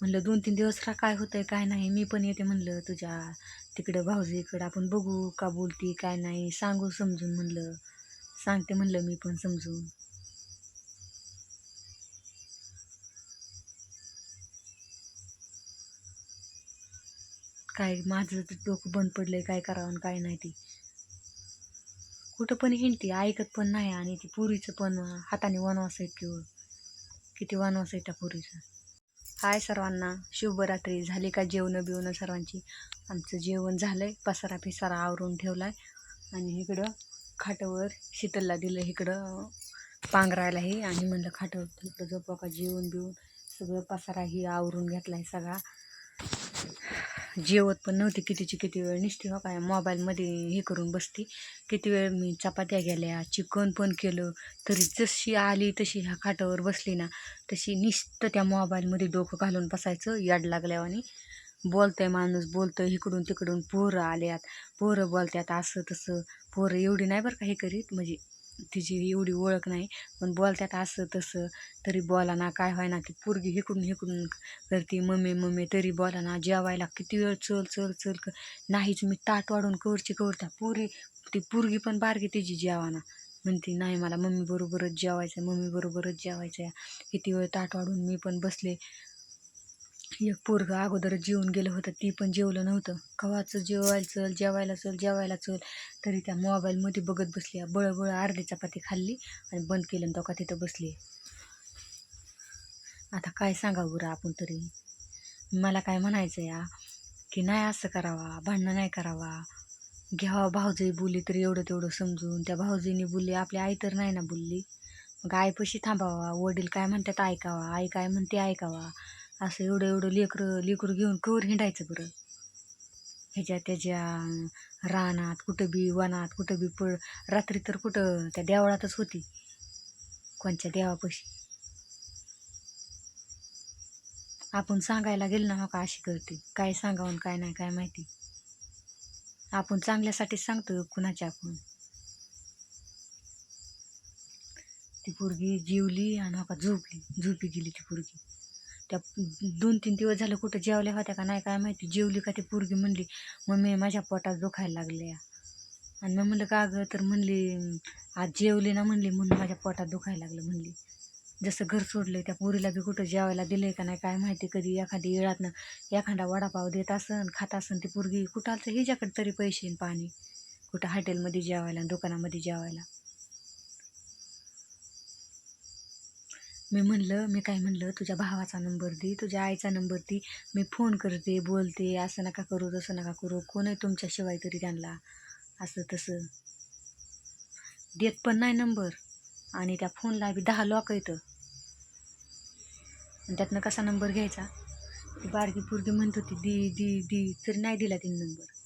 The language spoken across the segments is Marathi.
म्हणलं दोन तीन दिवस रा काय होतंय काय नाही मी पण येते म्हणलं तुझ्या तिकडं भाऊजीकडं. आपण बघू का बोलती काय नाही सांगू समजून म्हणलं. सांगते म्हणलं मी पण समजून. काय माझं तर डोकं बंद पडलंय काय करावं आणि काय नाही ती. कुठं पण हिंडती ऐकत पण नाही आणि ती पुरीचं पण हाताने वनवास आहे किंवा किती वनवास आहे त्या पुरीचं. हाय सर्वांना. शुभरात्री. झाली का जेवणं बिवणं सर्वांची? आमचं जेवण झालं आहे पसारा पिसारा आवरून ठेवला आहे आणि इकडं खाटावर शीतलला दिलं इकडं पांघरायला हे. आणि म्हणलं खाटावर इकडं झोपा का जेवण बिवून सगळं पसारा ही आवरून आहे सगळा. जेवत पण नव्हती. कितीची किती वेळ निसती हो काय? मोबाईलमध्ये हे करून बसती. किती वेळ मी चपात्या गेल्या चिकन पण केलं. तरी जशी आली तशी ह्या खाटावर बसली ना तशी निसतं त्या मोबाईलमध्ये डोकं घालून बसायचं याड लागल्यावानी. बोलतंय माणूस बोलतोय इकडून तिकडून. पोरं आल्यात पोरं बोलतात असं तसं. पोरं एवढी नाही बरं का हे करीत. म्हणजे तिची एवढी ओळख नाही. पण बोलतात असं तसं तरी बोला ना काय व्हाय ना ती पोरगी इकडून हिकडून करते मम्मी मम्मी तरी बोला ना जेवायला किती वेळ चल चल चल क नाहीच मी ताट वाढून कवरची कवरता पोरी ती पोरगी पण बारगी तिची जेवाना. म्हणते नाही मला मम्मी बरोबरच जेवायचं मम्मी बरोबरच जेवायचं किती वेळ ताट वाढून मी पण बसले एक पोरगं अगोदर जेवून गेलं होतं ती पण जेवलं नव्हतं. कवाचं जेवायला चल जेवायला चल जेवायला चल. तरी त्या मोबाईलमध्ये बघत बसली बळबळ अर्धी चपाती खाल्ली आणि बंद केलं आणि तो का तिथं बसली. आता काय सांगावं बरं आपण तरी? मला काय म्हणायचं या की नाही असं करावा भांडणं नाही करावा. घ्यावा भाऊजाई बोलली तरी एवढं तेवढं समजून. त्या भाऊजीने बोलली आपली आई तर नाही ना बोलली. मग आईपाशी थांबावा. वडील काय म्हणतात ऐकावा. आई काय म्हणते ऐकावा. असं एवढं एवढं लेकरं लेकरं घेऊन कवर हिंडायचं बरं. ह्याच्या त्याच्या रानात कुठं बी वनात कुठं बी पळ रात्री तर कुठं त्या देवळातच होती. कोणच्या देवापाशी? आपण सांगायला गेलं ना हो का अशी करते. काय सांगावं आणि काय नाही काय माहिती. आपण चांगल्यासाठीच सांगतो कुणाच्या आपण. ती पोरगी जीवली आणि हो झोपली. झोपी गेली ती पोरगी. त्या दोन तीन दिवस झालं कुठं जेवल्या होत्या का नाही काय माहिती. जेवली का ती पोरगी म्हणली मम्मी माझ्या पोटात दुखायला लागले आणि मग म्हणलं का गं? तर म्हणली आज जेवली ना म्हणली म्हणून माझ्या पोटात दुखायला लागलं म्हणली. जसं घर सोडलं त्या पोरीला बी कुठं जेवायला दिलंय का नाही काय माहिती कधी एखादी येळातनं एखादा वडापाव देत असन खात असन ती पोरगी कुठं आलं हिच्याकडे तरी पैसे पाणी. कुठं हॉटेलमध्ये जेवायला दुकानामध्ये जेवायला. मी म्हणलं मी काय म्हणलं तुझ्या भावाचा नंबर दे तुझ्या आईचा नंबर दे मी फोन करते बोलते असं नका करू तसं नका करू कोण आहे तुमच्याशिवाय तरी त्यांना? असं तसं. देत पण नाही नंबर. आणि त्या फोनला बी दहा लॉक येतं आणि त्यातनं कसा नंबर घ्यायचा? ती बारकी पोरगी म्हणत होती दी दी दी तरी नाही दिला तिने नंबर.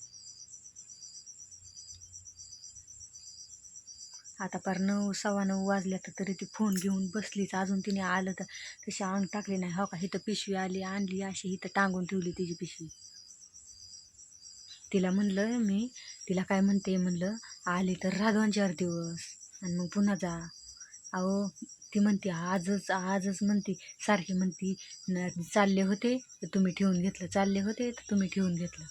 आता पार नऊ सव्वा नऊ वाजल्या तर तरी ती फोन घेऊन बसलीच. अजून तिने आलं तर तशी अंग टाकली नाही. हो का? इथं पिशवी आली आणली अशी इथं टांगून ठेवली तिची पिशवी. तिला म्हणलं मी तिला काय म्हणते? म्हणलं आली तर राहा चार दिवस. आणि मग पुन्हा जा. अहो ती म्हणते आजच आजच म्हणते. सारखी म्हणती चालले होते तर तुम्ही ठेवून घेतलं. चालले होते तर तुम्ही ठेवून घेतलं.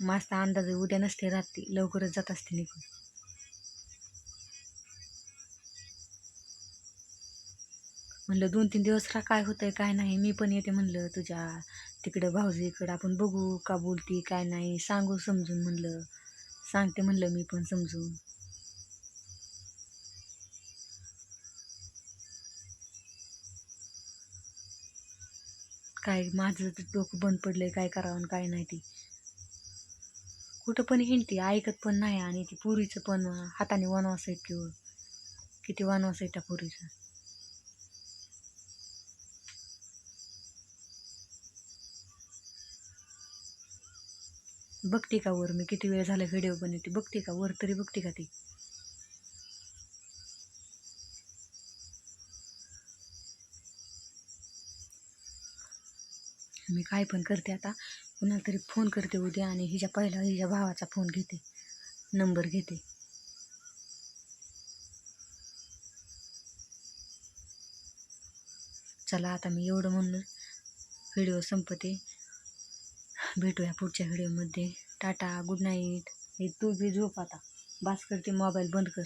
मस्त अंदाज उद्या नसते राहते लवकरच जात असते निघून. म्हणलं दोन तीन दिवस रा काय होतंय काय नाही मी पण येते म्हणलं तुझ्या तिकडं भाऊजीकडं. आपण बघू का बोलती काय नाही सांगू समजून म्हणलं. सांगते म्हणलं मी पण समजून. काय माझं डोकं बंद पडलंय काय करावं आणि काय नाही ती. कुठं पण हिंडते ऐकत पण नाही आणि ती पुरीचं पण हाताने वनवास आहे किंवा किती वनवास आहे त्या पुरीचं. बघते का वर? मी किती वेळ झाला व्हिडिओ बनवते बघते का वर? तरी बघते का ती? मी काय पण करते आता कुणाला तरी फोन करते उद्या आणि हिच्या पहिला हिच्या भावाचा फोन घेते नंबर घेते. चला आता मी एवढं म्हणून व्हिडिओ संपते. भेटूया पुढच्या व्हिडिओमध्ये टाटा गुड नाईट हे तू बी झोप आता. बास करते मोबाईल बंद कर.